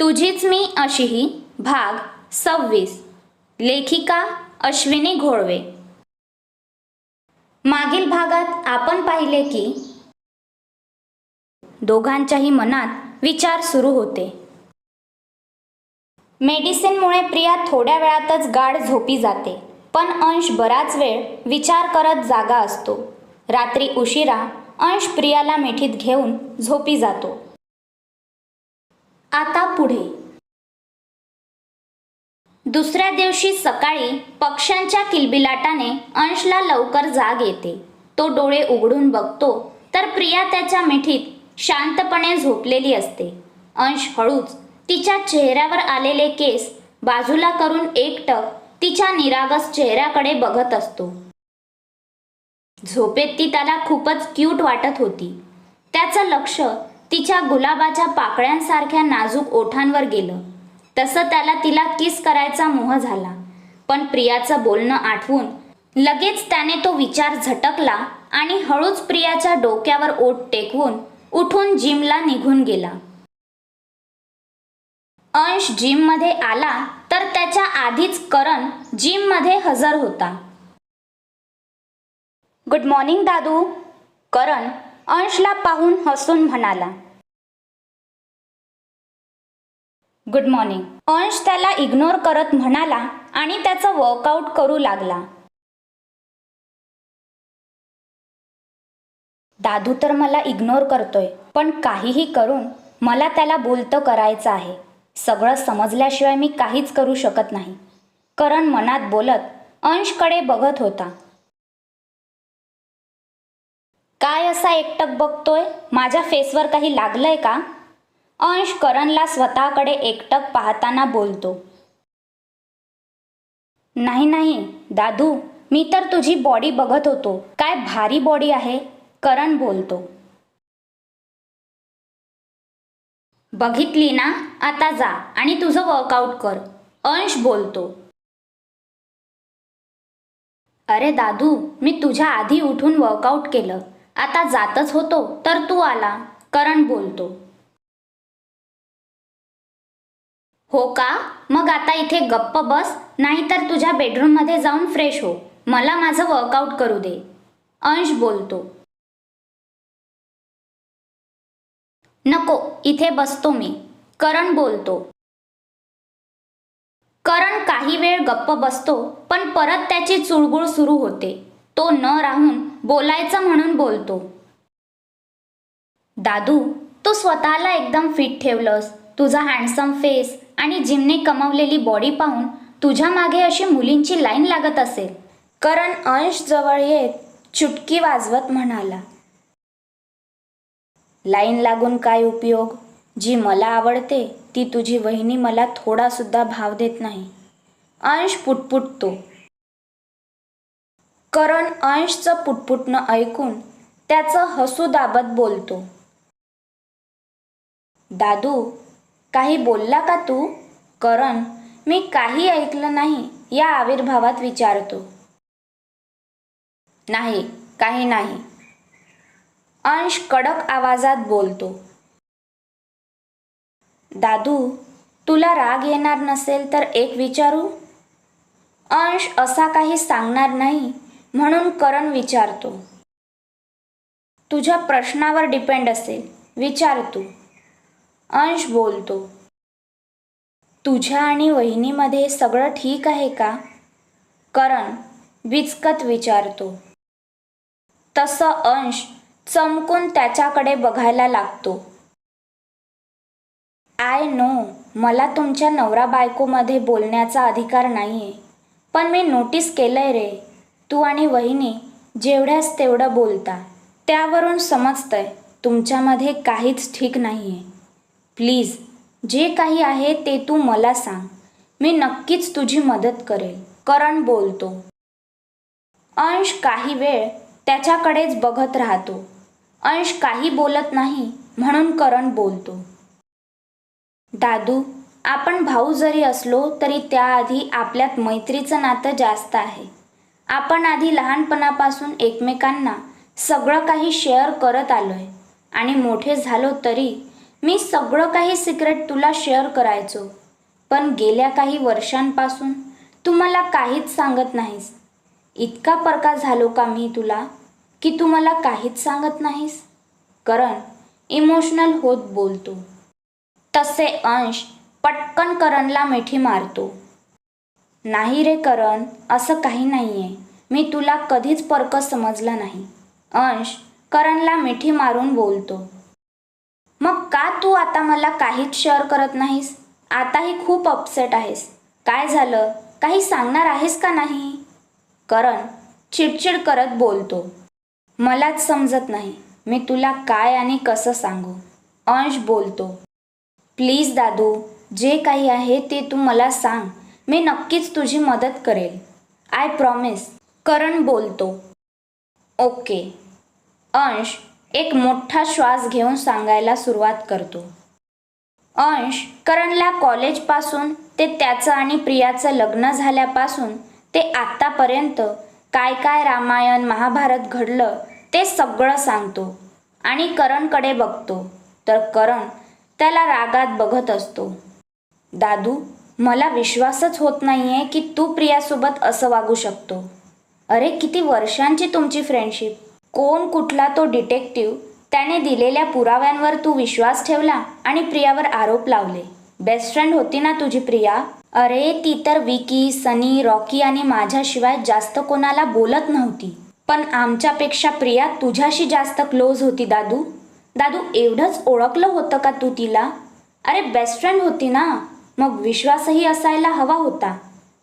तुझीच मी अशीही भाग सव्वीस. लेखिका अश्विनी घोळवे. मागील भागात आपण पाहिले की दोघांच्याही मनात विचार सुरू होते. मेडिसिनमुळे प्रिया थोड्या वेळातच गाढ झोपी जाते पण अंश बराच वेळ विचार करत जागा असतो. रात्री उशिरा अंश प्रियाला मिठीत घेऊन झोपी जातो. आता पुढे. दुसऱ्या दिवशी सकाळी पक्ष्यांच्या किलबिलाटाने अंशला लवकर जाग येते. तो डोळे उघडून बघतो तर प्रिया त्याच्या मिठीत शांतपणे झोपलेली असते. अंश हळूच तिच्या चेहऱ्यावर आलेले केस बाजूला करून एकटक तिच्या निरागस चेहऱ्याकडे बघत असतो. झोपेत ती त्याला खूपच क्यूट वाटत होती. त्याचं लक्ष तिच्या गुलाबाच्या पाकळ्यांसारख्या नाजूक ओठांवर गेलं. तसं त्याला तिला किस करायचा मोह झाला. पण प्रियाचं बोलणं आठवून लगेच त्याने तो विचार झटकला आणि हळूच प्रियाच्या डोक्यावर ओठ टेकवून उठून जिमला निघून गेला. अंश जिममध्ये आला तर त्याच्या आधीच करण जिममध्ये हजर होता. गुड मॉर्निंग दादू करण अंशला पाहून हसून म्हणाला. गुड मॉर्निंग अंश त्याला इग्नोर करत म्हणाला आणि त्याचं वर्कआउट करू लागला. दादू तर मला इग्नोर करतोय पण काहीही करून मला त्याला बोलतं करायचं आहे. सगळं समजल्याशिवाय मी काहीच करू शकत नाही. करण मनात बोलत अंशकडे बघत होता. काय असा एकटक बघतोय? माझ्या फेसवर काही लागलंय का? अंश करणला स्वतःकडे एकटक पाहताना बोलतो. नाही नाही दादू मी तर तुझी बॉडी बघत होतो. काय भारी बॉडी आहे करण बोलतो. बघितली ना? आता जा आणि तुझं वर्कआउट कर अंश बोलतो. अरे दादू मी तुझ्या आधी उठून वर्कआउट केलं. आता जातच होतो तर तू आला करण बोलतो. हो का? मग आता इथे गप्प बस नाहीतर तुझ्या बेडरूममध्ये जाऊन फ्रेश हो. मला माझं वर्कआउट करू दे. अंश बोलतो. नको इथे बसतो मी. करण बोलतो. करण काही वेळ गप्प बसतो पण परत त्याची चुळबुळ सुरू होते. तो न राहून बोलायचं म्हणून बोलतो. दादू तू स्वतःला एकदम फिट ठेवलंस. तुझा हँडसम फेस आणि जिमने कमावलेली बॉडी पाहून तुझ्या मागे अशी मुलींची लाईन लागत असेल. करण अंश जवळ येत चुटकी वाजवत म्हणाला लाईन लागून काय उपयोग? जी मला आवडते ती तुझी वहिनी मला थोडा सुद्धा भाव देत नाही. अंश पुटपुटतो. करण अंशचं पुटपुटणं ऐकून त्याचं हसू दाबत बोलतो दादू काही बोलला का तू? करण मी काही ऐकलं नाही या आविर्भावात विचारतो. नाही काही नाही. अंश कडक आवाजात बोलतो. दादू तुला राग येणार नसेल तर एक विचारू? अंश असा काही सांगणार नाही म्हणून करण विचारतो. तुझ्या प्रश्नावर डिपेंड असेल विचार तू. अंश बोलतो. तुझ्या आणि वहिनीमध्ये सगळं ठीक आहे का? करण विचकत विचारतो. तसं अंश चमकून त्याच्याकडे बघायला लागतो. आय नो मला तुमच्या नवरा बायकोमध्ये बोलण्याचा अधिकार नाही आहे पण मी नोटीस केलंय रे. तू आणि वहिनी जेवढ्याच तेवढं बोलता त्यावरून समजतंय तुमच्यामध्ये काहीच ठीक नाहीये. प्लीज जे काही आहे ते तू मला सांग. मी नक्कीच तुझी मदत करेल. करण बोलतो. अंश काही वेळ त्याच्याकडेच बघत राहतो. अंश काही बोलत नाही म्हणून करण बोलतो. दादू आपण भाऊ जरी असलो तरी त्याआधी आपल्यात मैत्रीचं नातं जास्त आहे. आपण आधी लहानपणापासून एकमेकांना सगळं काही शेअर करत आलोय. आणि मोठे झालो तरी मी सगळं काही सिक्रेट तुला शेअर करायचो. पण गेल्या काही वर्षांपासून तू मला काहीच सांगत नाहीस. इतका परका झालो का मी तुला की तू मला काहीच सांगत नाहीस? करण इमोशनल होत बोलतो. तसे अंश पटकन करणला मिठी मारतो. नाही रे करण असं काही नाही आहे मी तुला कधीच परकं समजलं नाही. अंश करणला मिठी मारून बोलतो. मग का तू आता मला काहीच शेअर करत नाहीस? आताही खूप अपसेट आहेस. काय झालं? काही सांगणार आहेस का नाही? करण चिडचिड करत बोलतो. मलाच समजत नाही. मी तुला काय आणि कसं सांगू? अंश बोलतो. प्लीज दादू जे काही आहे ते तू मला सांग. मी नक्कीच तुझी मदत करेल. आय प्रॉमिस करण बोलतो. ओके. अंश एक मोठा श्वास घेऊन सांगायला सुरुवात करतो. अंश करणला कॉलेजपासून ते त्याचं आणि प्रियाचं लग्न झाल्यापासून ते आत्तापर्यंत काय काय रामायण महाभारत घडलं ते सगळं सांगतो आणि करणकडे बघतो. तर करण त्याला रागात बघत असतो. दादू मला विश्वासच होत नाही आहे की तू प्रियासोबत असं वागू शकतो. अरे किती वर्षांची तुमची फ्रेंडशिप कोण कुठला तो डिटेक्टिव्ह त्याने दिलेल्या पुराव्यांवर तू विश्वास ठेवला आणि प्रियावर आरोप लावले. बेस्ट फ्रेंड होती ना तुझी प्रिया? अरे ती तर विकी सनी रॉकी आणि माझ्याशिवाय जास्त कोणाला बोलत नव्हती. पण आमच्यापेक्षा प्रिया तुझ्याशी जास्त क्लोज होती दादू. दादू एवढंच ओळखलं होतं का तू तिला? अरे बेस्ट फ्रेंड होती ना. मग विश्वासही असायला हवा होता.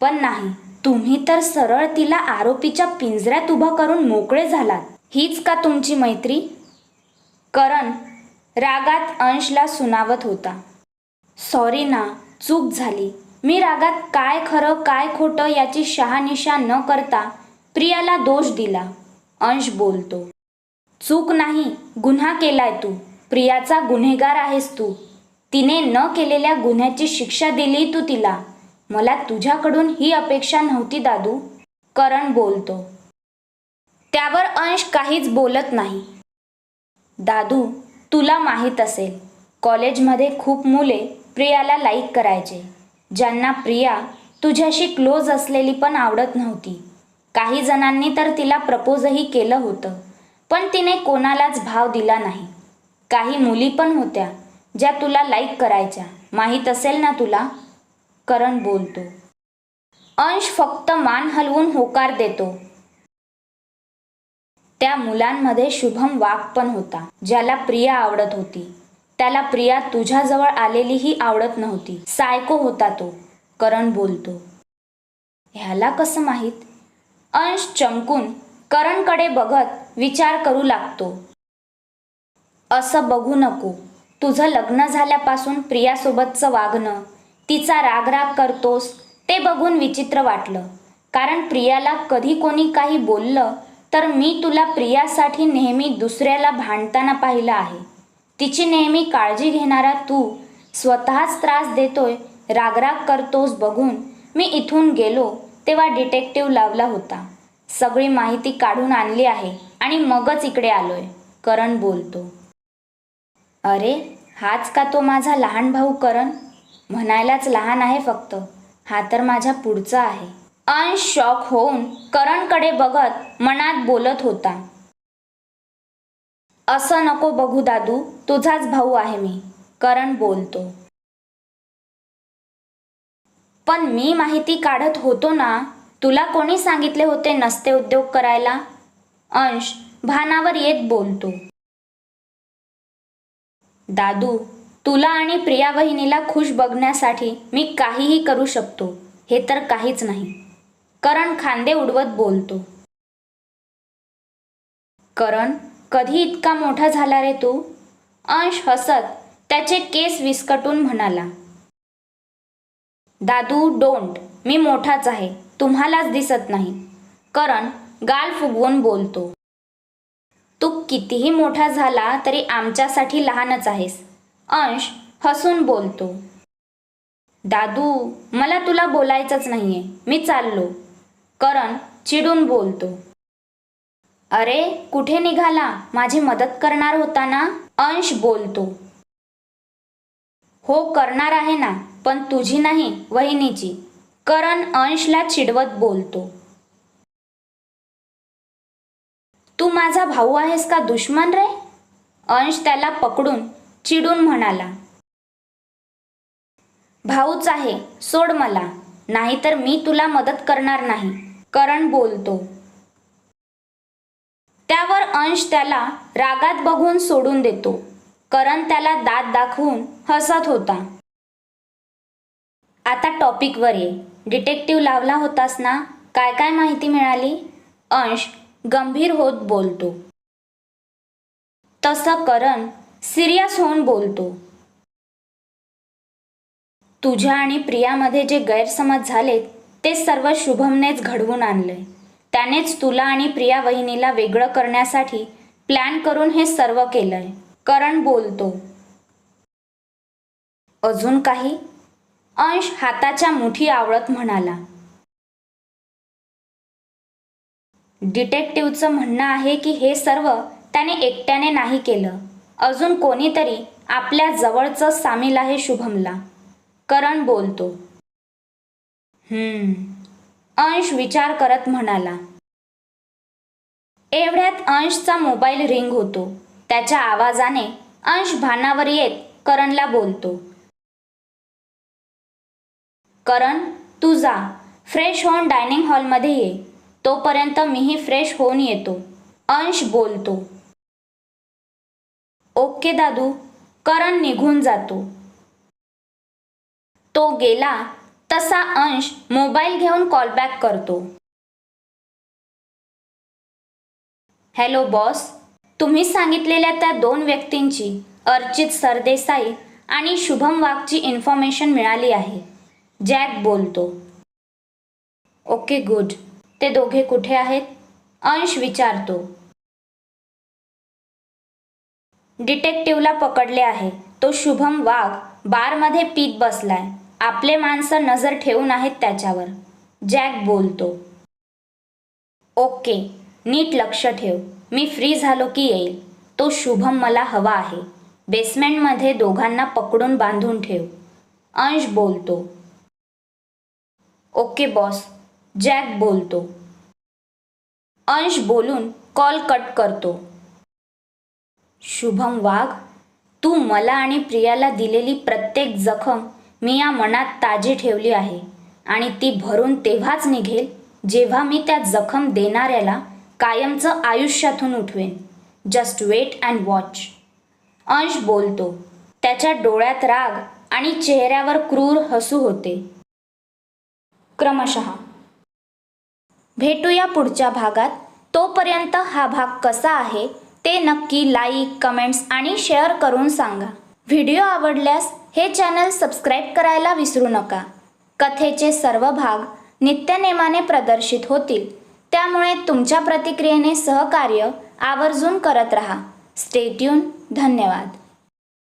पण नाही तुम्ही तर सरळ तिला आरोपीच्या पिंजऱ्यात उभं करून मोकळे झालात. हीच का तुमची मैत्री? करण रागात अंशला सुनावत होता. सॉरी ना चूक झाली. मी रागात काय खरं काय खोटं याची शहानिशा न करता प्रियाला दोष दिला. अंश बोलतो चूक नाही गुन्हा केलाय तू. प्रियाचा गुन्हेगार आहेस तू. तिने न केलेल्या गुन्ह्याची शिक्षा दिली तू तिला. मला तुझ्याकडून ही अपेक्षा नव्हती दादू. करण बोलतो त्यावर अंश काहीच बोलत नाही. दादू तुला माहीत असेल कॉलेजमध्ये खूप मुले प्रियाला लाईक करायचे ज्यांना प्रिया तुझ्याशी क्लोज असलेली पण आवडत नव्हती. काही जणांनी तर तिला प्रपोजही केलं होतं पण तिने कोणालाच भाव दिला नाही. काही मुली पण होत्या ज्या तुला लाईक करायच्या माहीत असेल ना तुला? करण बोलतो. अंश फक्त मान हलवून होकार देतो. त्या मुलांमध्ये शुभम वाघ पण होता ज्याला प्रिया आवडत होती. त्याला प्रिया तुझ्याजवळ आलेलीही आवडत नव्हती. सायको होता तो करण बोलतो. ह्याला कसं माहीत? अंश चमकून करणकडे बघत विचार करू लागतो. असं बघू नको. तुझं लग्न झाल्यापासून प्रियासोबतचं वागणं तिचा रागराग करतोस ते बघून विचित्र वाटलं. कारण प्रियाला कधी कोणी काही बोललं तर मी तुला प्रियासाठी नेहमी दुसऱ्याला भांडताना पाहिलं आहे. तिची नेहमी काळजी घेणारा तू स्वतःच त्रास देतोय रागराग करतोस बघून मी इथून गेलो तेव्हा डिटेक्टिव्ह लावला होता. सगळी माहिती काढून आणली आहे आणि मगच इकडे आलोय करण बोलतो. अरे हाच का तो माझा लहान भाऊ करण? म्हणायलाच लहान आहे फक्त. हा तर माझ्या पुढचा आहे. अंश शॉक होऊन करणकडे बघत मनात बोलत होता असं नको बघू दादू तुझाच भाऊ आहे मी करण बोलतो. पण मी माहिती काढत होतो ना तुला कोणी सांगितले होते नसते उद्योग करायला? अंश भानावर येत बोलतो. दादू तुला आणि प्रिया वहिनीला खुश बघण्यासाठी मी काहीही करू शकतो हे तर काहीच नाही. करण खांदे उडवत बोलतो. करण कधी इतका मोठा झाला रे तू? अंश हसत त्याचे केस विस्कटून म्हणाला. दादू डोंट मी मोठाच आहे तुम्हालाच दिसत नाही. करण गाल फुगवून बोलतो. तू कितीही मोठा झाला तरी आमच्यासाठी लहानच आहेस. अंश हसून बोलतो. दादू मला तुला बोलायचंच नाहीये मी चाललो. करण चिडून बोलतो. अरे कुठे निघाला? माझी मदत करणार होता ना? अंश बोलतो. हो करणार आहे ना पण तुझी नाही वहिनीची. करण अंशला चिडवत बोलतो. तू माझा भाऊ आहेस का दुश्मन रे? अंश त्याला पकडून चिडून म्हणाला. भाऊच आहे सोड मला. नाहीतर मी तुला मदत करणार नाही. करण बोलतो. त्यावर अंश त्याला रागात बघून सोडून देतो. करण त्याला दात दाखवून हसत होता. आता टॉपिकवर ये. डिटेक्टिव्ह लावला होतास ना? काय काय माहिती मिळाली? अंश गंभीर होत बोलतो. तसं करण सिरियस होऊन बोलतो. तुझ्या आणि प्रियामध्ये जे गैरसमज झालेत ते सर्व शुभमनेच घडवून आणलंय त्यानेच तुला आणि प्रिया वहिनीला वेगळं करण्यासाठी प्लॅन करून हे सर्व केलंय. करण बोलतो अजून काही? अंश हाताच्या मुठी आवळत म्हणाला. डिटेक्टिव्हचं म्हणणं आहे की हे सर्व त्याने एकट्याने नाही केलं. अजून कोणीतरी आपल्या जवळचं सामील आहे शुभमला. करण बोलतो अंश विचार करत म्हणाला एवढ्यात अंशचा मोबाईल रिंग होतो. त्याच्या आवाजाने अंश भानावर येत करणला बोलतो. करण तू जा. फ्रेश होऊन डायनिंग हॉलमध्ये ये. तोपर्यंत मीही फ्रेश होऊन येतो. अंश बोलतो. ओके दादू. करण निघून जातो. तो गेला तसा अंश मोबाईल घेऊन कॉलबॅक करतो. हॅलो बॉस तुम्ही सांगितलेल्या त्या दोन व्यक्तींची अर्चित सरदेसाई आणि शुभम वाघची इन्फॉर्मेशन मिळाली आहे. जॅक बोलतो. ओके गुड ते दोघे कुठे आहेत? अंश विचारतो. डिटेक्टिव्हला पकडले आहे. तो शुभम वाघ बारमध्ये पीत बसलाय. आपले माणसं नजर ठेवून आहेत त्याच्यावर. जॅक बोलतो. ओके नीट लक्ष ठेव. मी फ्री झालो की येईल. तो शुभम मला हवा आहे. बेसमेंटमध्ये दोघांना पकडून बांधून ठेव. अंश बोलतो. Okay boss. जॅक बोलतो. अंश बोलून कॉल कट करतो. शुभम वाघ तू मला आणि प्रियाला दिलेली प्रत्येक जखम मी या मनात ताजी ठेवली आहे आणि ती भरून तेव्हाच निघेल जेव्हा मी त्या जखम देणाऱ्याला कायमचं आयुष्यातून उठवेन. Just wait and watch Ansh बोलतो. त्याच्या डोळ्यात राग आणि चेहऱ्यावर क्रूर हसू होते. क्रमशः. भेटूया पुढच्या भागात. तोपर्यंत हा भाग कसा आहे ते नक्की लाईक कमेंट्स आणि शेअर करून सांगा. व्हिडिओ आवडल्यास हे चॅनल सबस्क्राईब करायला विसरू नका. कथेचे सर्व भाग नित्यनेमाने प्रदर्शित होतील. त्यामुळे तुमच्या प्रतिक्रियेने सहकार्य आवर्जून करत रहा. स्टेट्यून धन्यवाद.